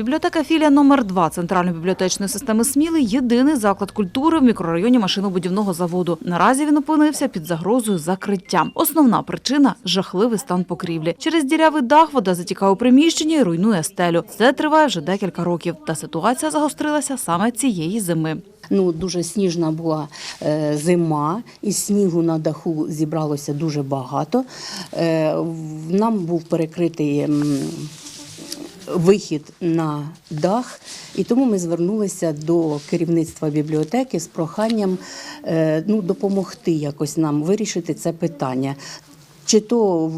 Бібліотека філія номер 2 Центральної бібліотечної системи Сміли – єдиний заклад культури в мікрорайоні машинобудівного заводу. Наразі він опинився під загрозою закриття. Основна причина – жахливий стан покрівлі. Через дірявий дах вода затікає у приміщенні і руйнує стелю. Це триває вже декілька років. Та ситуація загострилася саме цієї зими. Ну, дуже сніжна була е, зима, і снігу на даху зібралося дуже багато. Е, нам був перекритий вихід на дах, і тому ми звернулися до керівництва бібліотеки з проханням е, ну, допомогти якось нам вирішити це питання. Чи то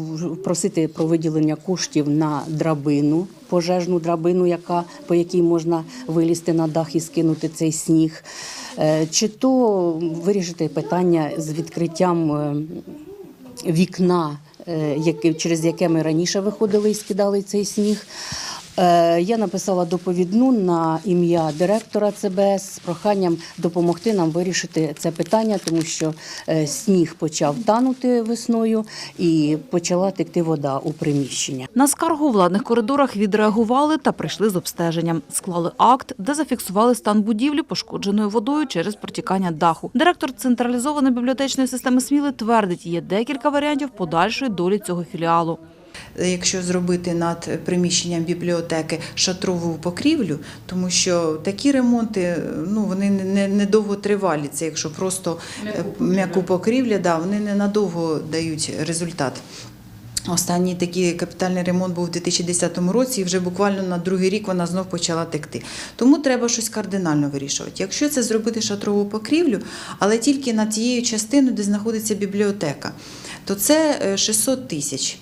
просити про виділення коштів на драбину, пожежну драбину, яка, по якій можна вилізти на дах і скинути цей сніг, Е, чи то вирішити питання з відкриттям е, вікна, через яке ми раніше виходили і скидали цей сніг. Е, Я написала доповідну на ім'я директора ЦБС з проханням допомогти нам вирішити це питання, тому що е, сніг почав танути весною і почала текти вода у приміщення. На скаргу у владних коридорах відреагували та прийшли з обстеженням. Склали акт, де зафіксували стан будівлі, пошкодженою водою через протікання даху. Директор централізованої бібліотечної системи Сміли твердить, є декілька варіантів подальшої долі цього філіалу. Якщо зробити над приміщенням бібліотеки шатрову покрівлю, тому що такі ремонти ну вони не, не, не довго тривалі. Це якщо просто е, м'яку покрівлю, да, вони не надовго дають результат. Останній такий капітальний ремонт був у 2010 році, і вже буквально на другий рік вона знов почала текти. Тому треба щось кардинально вирішувати. Якщо це зробити шатрову покрівлю, але тільки на тією частиною, де знаходиться бібліотека, то це е, 600 тисяч.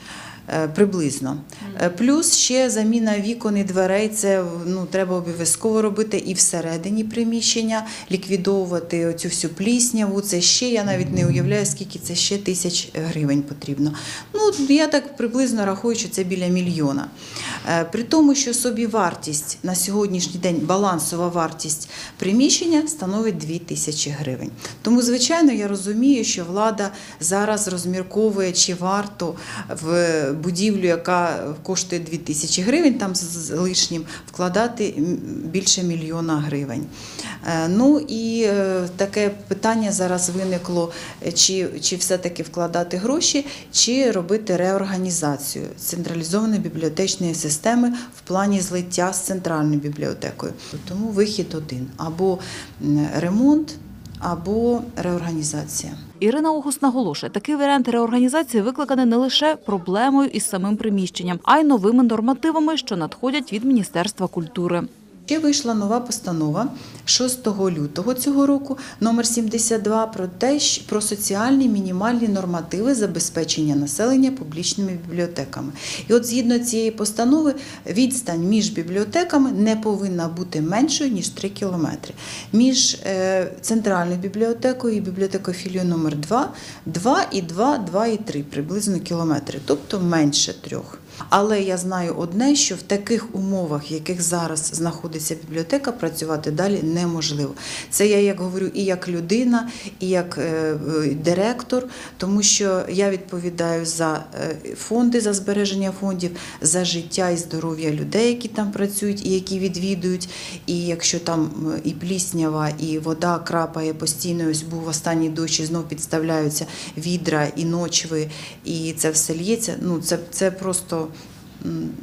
Е, Приблизно. Е, Плюс ще заміна вікон і дверей, це ну, треба обов'язково робити і всередині приміщення, ліквідовувати оцю всю плісняву. Це ще, я навіть не уявляю, скільки це ще тисяч гривень потрібно. Ну, я так приблизно рахую, що це біля мільйона. Е, При тому, що собі вартість на сьогоднішній день, балансова вартість приміщення становить 2 тисячі гривень. Тому, звичайно, я розумію, що влада зараз розмірковує, чи варто в будівлю, яка коштує 2 тисячі гривень, там з- лишнім вкладати більше мільйона гривень. Е, Ну і е, таке питання зараз виникло, е, чи, чи все-таки вкладати гроші, чи робити реорганізацію централізованої бібліотечної системи в плані злиття з центральною бібліотекою. Тому вихід один: або ремонт, або реорганізація. Ірина Огус наголошує, такий варіант реорганізації викликаний не лише проблемою із самим приміщенням, а й новими нормативами, що надходять від Міністерства культури. Ще вийшла нова постанова 6 лютого цього року, номер 72, про те, про соціальні мінімальні нормативи забезпечення населення публічними бібліотеками. І от згідно цієї постанови, відстань між бібліотеками не повинна бути меншою ніж 3 кілометри. Між е, центральною бібліотекою і бібліотекою філію номер 2 2 і 2, 2 і 3 приблизно кілометри, тобто менше трьох. Але я знаю одне, що в таких умовах, в яких зараз знаходиться бібліотека, працювати далі неможливо. Це я як говорю і як людина, і як е, е, директор, тому що я відповідаю за е, фонди, за збереження фондів, за життя і здоров'я людей, які там працюють і які відвідують. І якщо там і пліснява, і вода крапає постійно, ось був останній дощ, і знов підставляються відра і ночви, і це все лється. Ну це, це просто.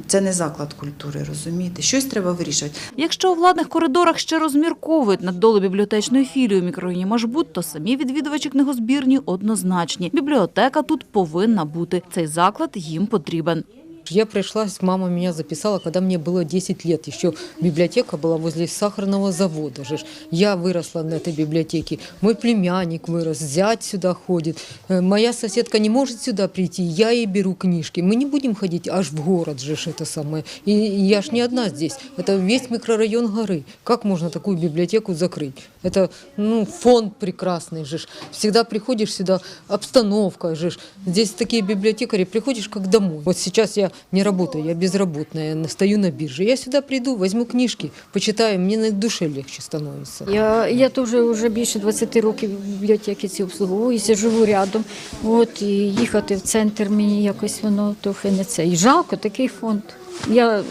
Це не заклад культури, розумієте? Щось треба вирішувати. Якщо у владних коридорах ще розмірковують над долу бібліотечної філії у мікрорайоні Машбут, то самі відвідувачі книгозбірні однозначні. Бібліотека тут повинна бути. Цей заклад їм потрібен. Я пришла, мама меня записала, когда мне было 10 лет. Еще библиотека была возле сахарного завода. Же. Я выросла на этой библиотеке. Мой племянник вырос, зять сюда ходит. Э, Моя соседка не может сюда прийти, я ей беру книжки. Мы не будем ходить аж в город же это самое. И я ж не одна здесь. Это весь микрорайон горы. Как можно такую библиотеку закрыть? Это ну, фонд прекрасный же. Всегда приходишь сюда, обстановка же. Здесь такие библиотекари, приходишь как домой. Вот сейчас я не работаю, я безработная, на- стою на бирже. Я сюда приду, возьму книжки, почитаю, мне на душе легче становится. Я, я теж вже більше 20 років в бібліотеці ці обслуговуюся, живу рядом. От, і їхати в центр мені якось воно трохи не це. І жалко такий фонд. Я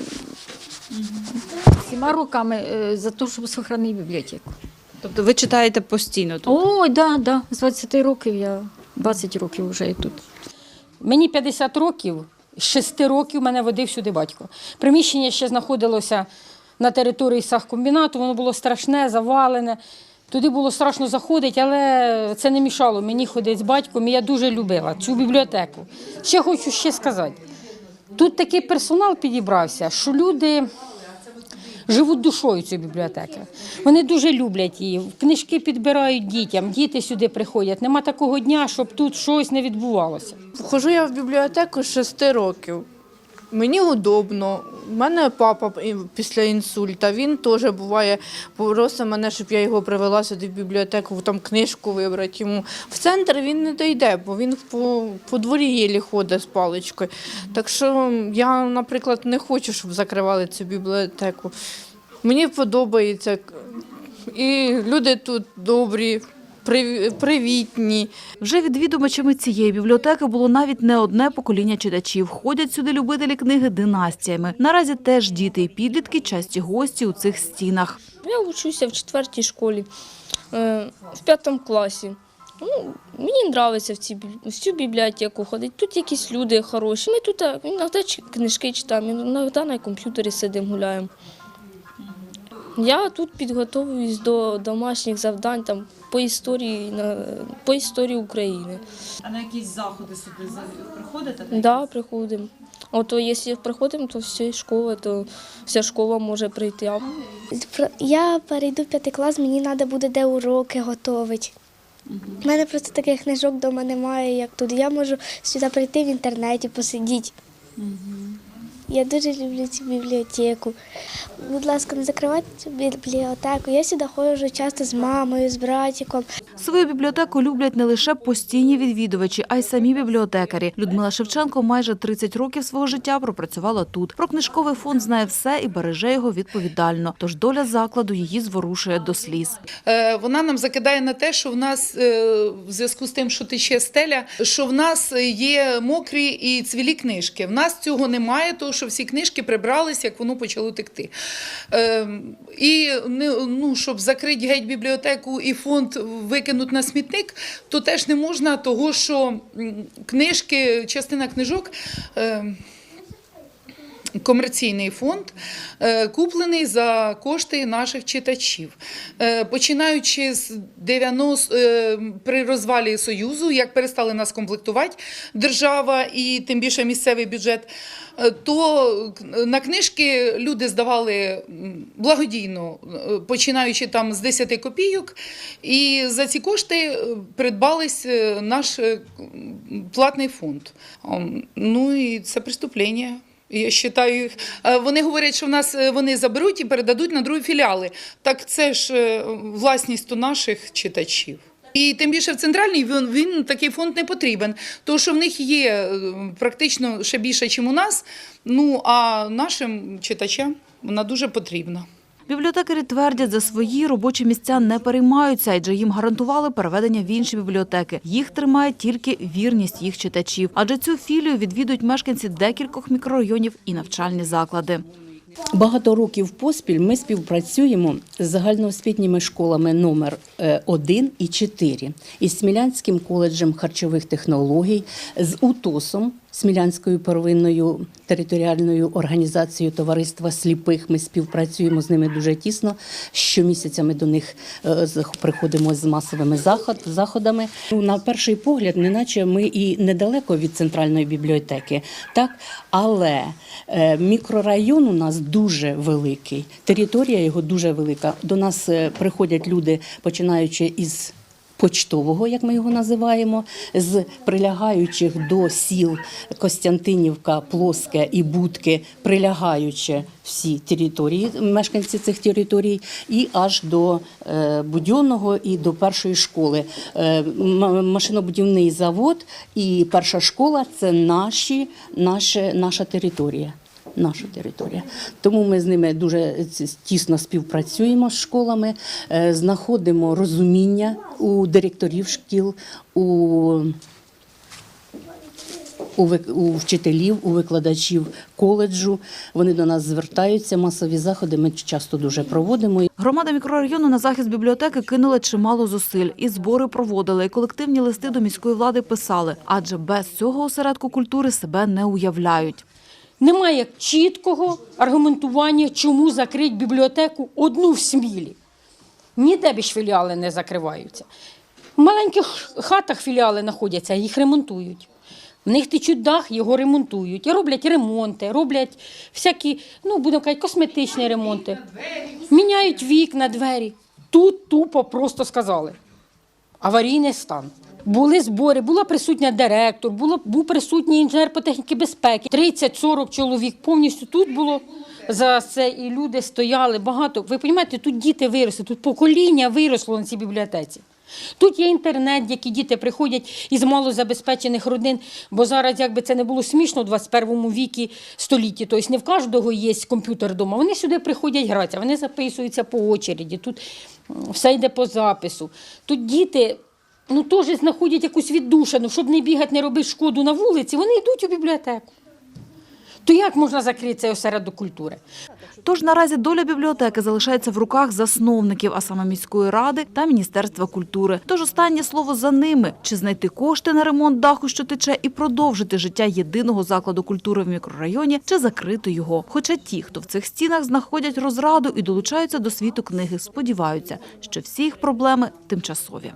всіма руками е, за те, щоб зберігати бібліотеку. Тобто ви читаєте постійно тут? Ой, да, да. З 20 років я 20 років вже і тут. Мені 50 років, 6 років мене водив сюди батько. Приміщення ще знаходилося на території сахкомбінату, воно було страшне, завалене. Туди було страшно заходити, але це не мішало мені ходити з батьком, і я дуже любила цю бібліотеку. Ще хочу ще сказати. Тут такий персонал підібрався, що люди живуть душою цієї бібліотеки. Вони дуже люблять її. Книжки підбирають дітям, діти сюди приходять. Нема такого дня, щоб тут щось не відбувалося. Хожу я в бібліотеку з 6 років. Мені удобно. У мене папа після інсульта. Він теж буває, просить мене, щоб я його привела сюди в бібліотеку, там книжку вибрати йому. В центр він не дійде, бо він по, по дворі єлі ходить з паличкою. Так що я, наприклад, не хочу, щоб закривали цю бібліотеку. Мені подобається. І люди тут добрі, привітні. Вже відвідувачами цієї бібліотеки було навіть не одне покоління читачів. Ходять сюди любителі книги династіями. Наразі теж діти і підлітки часті гості у цих стінах. Я вчуся в четвертій школі, е, в п'ятому класі. Ну, мені подобається в, в цю бібліотеку ходити. Тут якісь люди хороші. Ми тут е, іноді книжки читаємо, іноді на комп'ютері сидимо, гуляємо. Я тут підготовлююсь до домашніх завдань там, по, історії, на- по історії України. А на якісь заходи сюди приходите? Так, да, приходимо. Ото якщо приходимо, то всі школи, то вся школа може прийти. Я перейду в п'ятий клас, мені треба буде де уроки готувати. У мене просто таких книжок вдома немає, як тут. Я можу сюди прийти в інтернеті, посидіти. Я дуже люблю цю бібліотеку. Будь ласка, не закривайте цю бібліотеку. Я сюди ходжу часто з мамою, з братиком. Свою бібліотеку люблять не лише постійні відвідувачі, а й самі бібліотекарі. Людмила Шевченко майже 30 років свого життя пропрацювала тут. Про книжковий фонд знає все і береже його відповідально. Тож доля закладу її зворушує до сліз. Е, Вона нам закидає на те, що в нас е, в зв'язку з тим, що тече стеля, що в нас є мокрі і цвілі книжки. В нас цього немає, тому що всі книжки прибрались, як воно почало текти. Е, І ну, щоб закрити геть бібліотеку і фонд викинути на смітник, то теж не можна, того що книжки, частина книжок. е, комерційний фонд, е, куплений за кошти наших читачів. Е, Починаючи з 90, е, при розвалі Союзу, як перестали нас комплектувати держава і тим більше місцевий бюджет, то на книжки люди здавали благодійно, починаючи там з 10 копійок, і за ці кошти придбались наш платний фонд. Ну і це преступлення. Я вважаю їх. Е, Вони говорять, що в нас е, вони заберуть і передадуть на другі філіали. Так це ж е, власність у наших читачів. І тим більше в центральній він, він такий фонд не потрібен, тому що в них є практично ще більше, ніж у нас. Ну а нашим читачам вона дуже потрібна. Бібліотекарі твердять, за свої робочі місця не переймаються, адже їм гарантували переведення в інші бібліотеки. Їх тримає тільки вірність їх читачів. Адже цю філію відвідують мешканці декількох мікрорайонів і навчальні заклади. Багато років поспіль ми співпрацюємо з загальноосвітніми школами номер 1 і 4 із Смілянським коледжем харчових технологій, з УТОСом, Смілянською первинною територіальною організацією товариства сліпих. Ми співпрацюємо з ними дуже тісно. Щомісяця ми до них е, приходимо з масовими заходами. Ну, На перший погляд, неначе ми і недалеко від центральної бібліотеки, так але е, мікрорайон у нас дуже великий, територія його дуже велика. До нас е, приходять люди, починаючи із почтового, як ми його називаємо, з прилягаючих до сіл Костянтинівка, Плоске і Будки, прилягаючи всі території, мешканці цих територій, і аж до е, Будьонного і до першої школи. Е, машинобудівний завод і перша школа це наші, наші, наша територія. Наша територія. Тому ми з ними дуже тісно співпрацюємо з школами, е, знаходимо розуміння у директорів шкіл, у у у вчителів, у викладачів коледжу. Вони до нас звертаються. Масові заходи ми часто дуже проводимо. Громада мікрорайону на захист бібліотеки кинула чимало зусиль. І збори проводили, і колективні листи до міської влади писали. Адже без цього осередку культури себе не уявляють. Немає чіткого аргументування, чому закрити бібліотеку одну в Смілі. Ніде більш філіали не закриваються. В маленьких хатах філіали знаходяться, їх ремонтують. В них течуть дах, його ремонтують. І роблять ремонти, роблять всякі, ну, будемо казати, косметичні ремонти. Міняють вікна, двері. Тут тупо просто сказали. Аварійний стан. Були збори, була присутня директор, було, був присутній інженер по техніці безпеки. 30-40 чоловік повністю тут було за це, і люди стояли багато. Ви розумієте, тут діти виросли, тут покоління виросло на цій бібліотеці. Тут є інтернет, які діти приходять із малозабезпечених родин, бо зараз, якби це не було смішно у 21 вікі столітті, тобто не в кожного є комп'ютер вдома. Вони сюди приходять гратися, вони записуються по очереді, тут все йде по запису. Тут діти ну, теж знаходять якусь віддушину, щоб не бігати, не робити шкоду на вулиці, вони йдуть у бібліотеку. То як можна закрити цей осередок культури? Тож наразі доля бібліотеки залишається в руках засновників, а саме міської ради та Міністерства культури. Тож останнє слово за ними: чи знайти кошти на ремонт даху, що тече, і продовжити життя єдиного закладу культури в мікрорайоні, чи закрити його. Хоча ті, хто в цих стінах знаходять розраду і долучаються до світу книги, сподіваються, що всі їх проблеми тимчасові.